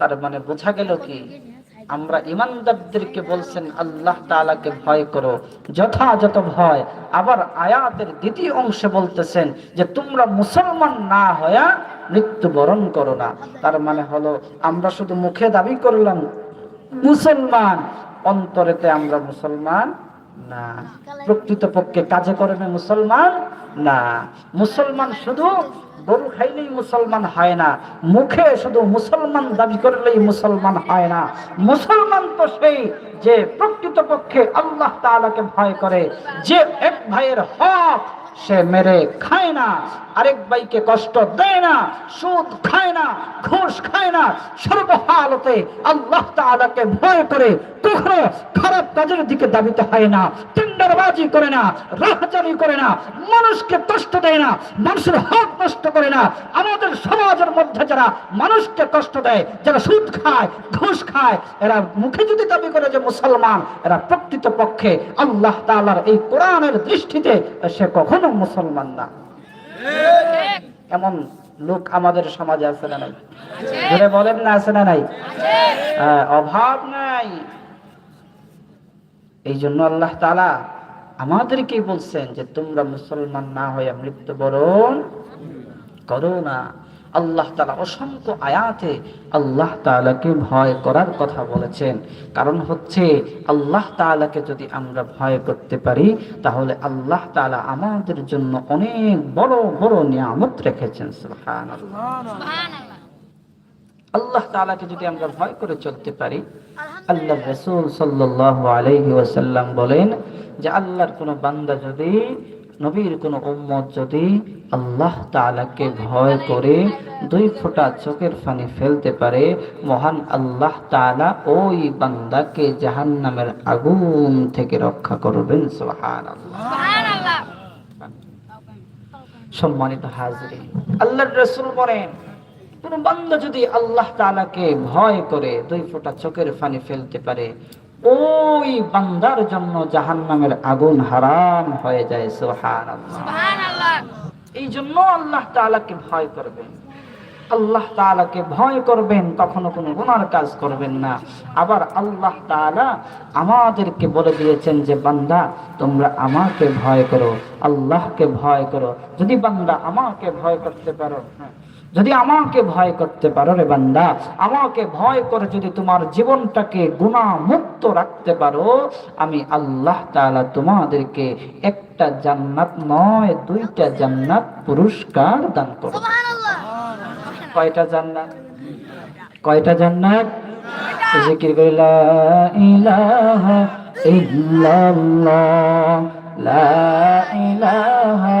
তার মানে বোঝা গেল কি? আমরা ইমানদারদেরকে বলছেন, আল্লাহ তাআলাকে ভয় করো। যথাযথ ভয়। আবার আয়াতের দ্বিতীয় অংশে বলতেছেন যে, তোমরা মুসলমান না হয়া মৃত্যুবরণ করো না। তার মানে হলো, আমরা শুধু মুখে দাবি করলাম, মুসলমান। অন্তরেতে আমরা মুসলমান না। প্রকৃতপক্ষে কাজে কর্মে মুসলমান? না। মুসলমান শুধু গরু খাইলেই মুসলমান হয় না। মুখে শুধু মুসলমান দাবি করলেই মুসলমান হয় না। মুসলমান তো সেই যে প্রকৃত পক্ষে আল্লাহ তালাকে ভয় করে, যে এক ভাইয়ের হক সে মেরে খায় না। আরেক ভাইকে কষ্ট দেয় না, সুদ খায় না, ঘুষ খায় না, সর্বহালতে আল্লাহ তাআলাকে ভয় করে কখনো খারাপ কাজের দিকে দাবিতে হয় না, টেন্ডারবাজি করে না রাহাজানি করে না, মানুষকে কষ্ট দেয় না, মানুষের হক নষ্ট করে না। আমাদের সমাজের মধ্যে যারা মানুষকে কষ্ট দেয়, যারা সুদ খায়, ঘুষ খায়, এরা মুখে যদি দাবি করে যে মুসলমান, এরা প্রকৃত পক্ষে আল্লাহ তাআলার এই কোরআনের দৃষ্টিতে সে কখনো মুসলমান না। এমন লোক আমাদের সমাজে আছে না নাই? ধরে বলেন না আছে না নাই? হ্যাঁ, অভাব নাই। এই জন্য আল্লাহ তালা আমাদেরকে বলছেন যে তোমরা মুসলমান না হয়ে মৃত্যুবরণ করো না। আল্লাহ তাআলা অসংখ্য আয়াতে আল্লাহ তাআলাকে ভয় করার কথা বলেছেন। কারণ হচ্ছে আল্লাহ তাআলাকে যদি আমরা ভয় করতে পারি তাহলে আল্লাহ তাআলা আমাদের জন্য অনেক বড় বড় নিয়ামত রেখেছেন। আল্লাহ তাআলাকে যদি আমরা ভয় করে চলতে পারি আল্লাহ রসুল সাল্লাল্লাহু আলাইহি ওয়াসাল্লাম বলেন যে আল্লাহর কোনো বান্দা যদি নবীর কোনো উম্মত যদি আল্লাহ তাআলাকে ভয় করে দুই ফোঁটা চোখের পানি ফেলতে পারে মহান আল্লাহ তাআলা ওই বান্দাকে জাহান্নামের আগুন থেকে রক্ষা করবেন সুবহানাল্লাহ। সম্মানিত হাজরিন আল্লাহ রাসূল বলেন কোন বান্দা যদি আল্লাহ তাআলাকে ভয় করে দুই ফোঁটা চোখের ফানি ফেলতে পারে ওই বান্দার জন্য জাহান্নামের আগুন হারাম হয়ে যায় সুবহানাল্লাহ। এই জন্য আল্লাহ তাআলাকে ভয় করবেন। আল্লাহ তাআলাকে ভয় করবেন কখনো কোনো গুনার কাজ করবেন না। আবার আল্লাহ তাআলা আমাদেরকে বলে দিয়েছেন যে বান্দা তোমরা আমাকে ভয় করো আল্লাহকে ভয় করো। যদি বান্দা আমাকে ভয় করতে পারো হ্যাঁ যদি আমাকে ভয় করতে পারো রে বান্দা আমাকে ভয় করে যদি তোমার জীবনটাকে গুণা মুক্ত রাখতে পারো আমি আল্লাহ তাআলা তোমাদেরকে একটা জান্নাত নয় দুইটা জান্নাত পুরস্কার দান করব। কয়টা জান্নাত? কয়টা জান্নাত? জিকির করে লা ইলাহা ইল্লাল্লাহ লা ইলাহা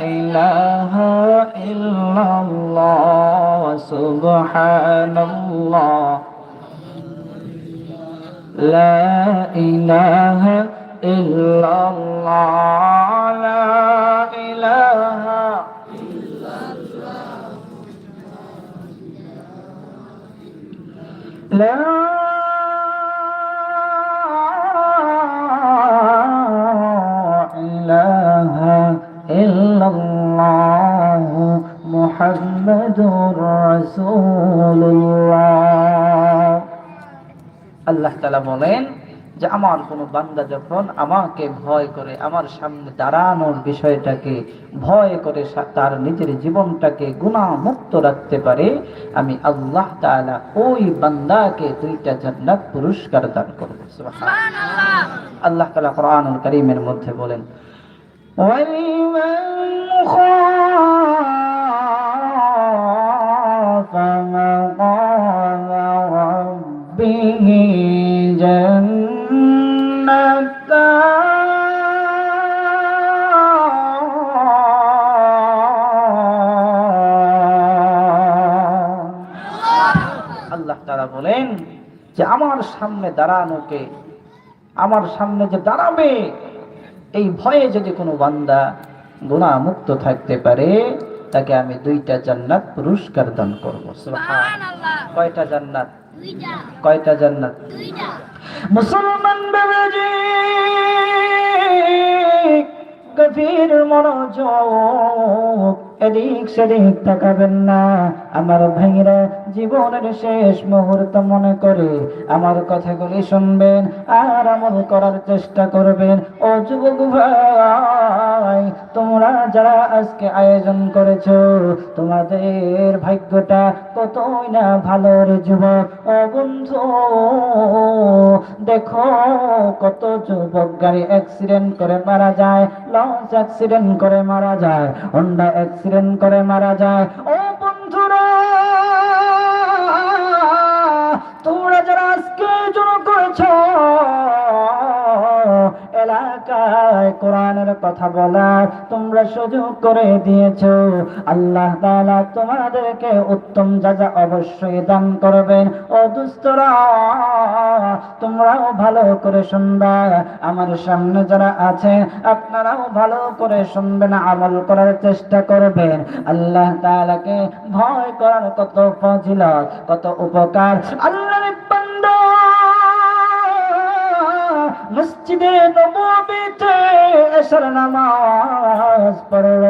إله إلا الله سبحان الله لا إله إلا الله. محمد رسول الله আল্লাহ তালা বলেন যে আমার কোনো বান্দা যখন আমাকে ভয় করে আমার সামনে দাঁড়ানোর বিষয়টাকে ভয় করে সা- তার নিজের জীবনটাকে গুণা মুক্ত রাখতে পারে আমি আল্লাহ তাআলা ওই বান্দাকে দুইটা জান্নাত পুরস্কার দান করব সুবহানাল্লাহ আল্লাহ তাআলা কোরআনুল কারীমের মধ্যে বলেন وَلِمَنْ فمقام ربه আল্লাহ তারা বলেন যে আমার সামনে দাঁড়ানোকে, আমার সামনে যে দাঁড়াবে, এই ভয়ে যদি কোনো বান্দা গুণামুক্ত থাকতে পারে তাকে আমি দুইটা জান্নাত পুরস্কার দান করব কয়টা জান্নাত? কয়টা জান্নাত? মুসলমান বেবেজি গভীর মনোযোগ এদিক সেদিক তাকাবেন না। আমার ভাইরা জীবনের শেষ মুহূর্ত মনে করে আমার কথাগুলি শুনবেন, আর আমল করার চেষ্টা করবেন। ও যুবক ভাই, তোমরা যারা আজকে আয়োজন করেছ, তোমাদের ভাগ্যটা কতই না ভালো রে যুবক। ও বন্ধু, দেখো কত যুবক গাড়ি অ্যাক্সিডেন্ট করে মারা যায়, লঞ্চ অ্যাক্সিডেন্ট করে মারা যায় হন্ডা অ্যাক্সিডেন্ট করে মারা যায়। ও এলাকায় কোরআনের কথা বলার তোমরা সুযোগ করে দিয়েছ। আল্লাহ তাআলা তোমাদেরকে উত্তম যাজা অবশ্যই দান করবেন। ও দুস্তরা, তোমরাও ভালো করে শুনবা। আমার সামনে যারা আছে, আপনারাও ভালো করে শুনবেন, আমল করার চেষ্টা করবেন। আল্লাহ তালাকে ভয় করার কত ফজিলত, কত উপকার। আল্লাহর মসজিদে নববীতে এশার নামাজ পড়ল।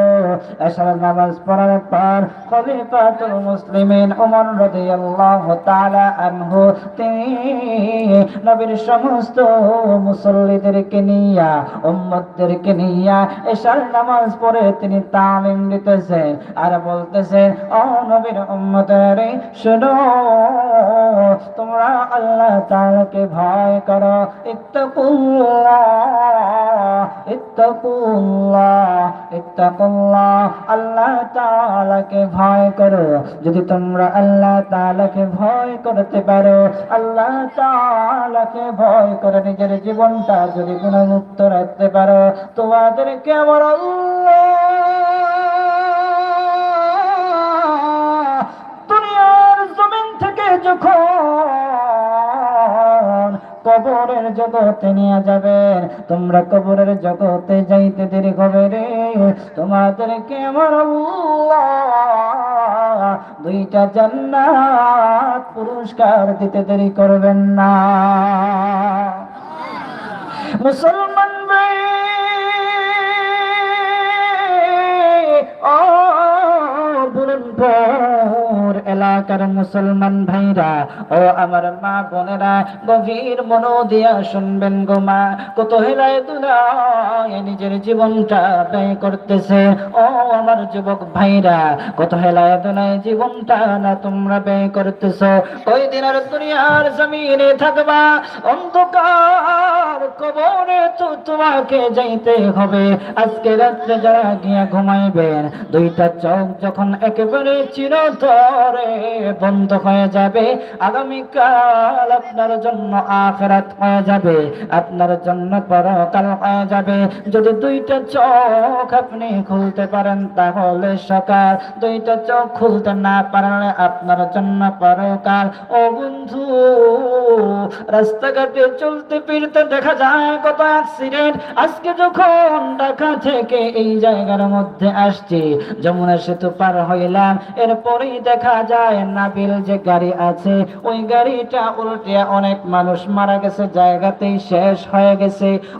এশার নামাজ পড়ার পর খলিফাতুল মুসলিমিন ওমর রাদিয়াল্লাহু তাআলা আনহু, তিনি নবীর সমস্ত মুসল্লিদেরকে নিয়া, উম্মতদেরকে নিয়া এশার নামাজ পড়ে তিনি তালিম দিতেছেন আর বলতেছেন, ও নবীর উম্মতেরে, শোনো, তোমরা আল্লাহ তাআলাকে ভয় করো। ইত্তাকুল্লাহ আল্লাহ তাআলাকে ভয় করো। যদি তোমরা আল্লাহ তাআলাকে ভয় করতে পারো, আল্লাহ তাআলাকে ভয় করে নিজের জীবনটা যদি গুণমুক্ত রাখতে পারো, তোমাদেরকে আমার আল্লাহ দুনিয়ার জমিন থেকে যখন কবরের জগতে নিয়ে যাবেন তোমরা কবরের জগতে যাইতে দেরি হবে রে। তোমাদেরকে আমার আল্লাহ? দুইটা জান্নাত পুরস্কার দিতে দেরি করবেন না। মুসলমান ভাই ও বুরনপুর এলাকার মুসলমান ভাইরা, ও আমার মা বোনেরা, গভীর মনো দিয়া শুনবেন গো মা, কত হেলায় দুলায় নিজের জীবনটা ব্যয় করতেছে। ও আমার যুবক ভাইরা, কত হেলায় দুলায় জীবনটা না তোমরা ব্যয় করতেছ। ওই দিনের দুনিয়ার জমিনে থাকবা, অন্ধকার কবরে তো তোমাকে যাইতে হবে। আজকে রাত্রে যারা গিয়া ঘুমাইবেন, দুইটা চোখ যখন একেবারে চিরতরে বন্ধ হয়ে যাবে। আগামীকাল আপনার জন্য আখরাত হয়ে যাবে। আপনার জন্য পরকাল হয়ে যাবে। যদি দুইটা চোখ আপনি খুলতে পারেন, তাহলে সকাল। দুইটা চোখ খুলতে না পারলে আপনার জন্য পরকাল। ও বন্ধু, রাস্তাঘাটে চলতে ফিরতে দেখা যায় কত অ্যাক্সিডেন্ট আজকে যখন ঢাকা থেকে এই জায়গার মধ্যে আসছি, যমুনা সেতু পার হইলাম। এরপরেই দেখা যায় নাবিল যে গাড়ি আছে, ওই গাড়িটা উল্টে অনেক মানুষ মারা গেছে, জায়গাতেই শেষ হয়ে গেছে।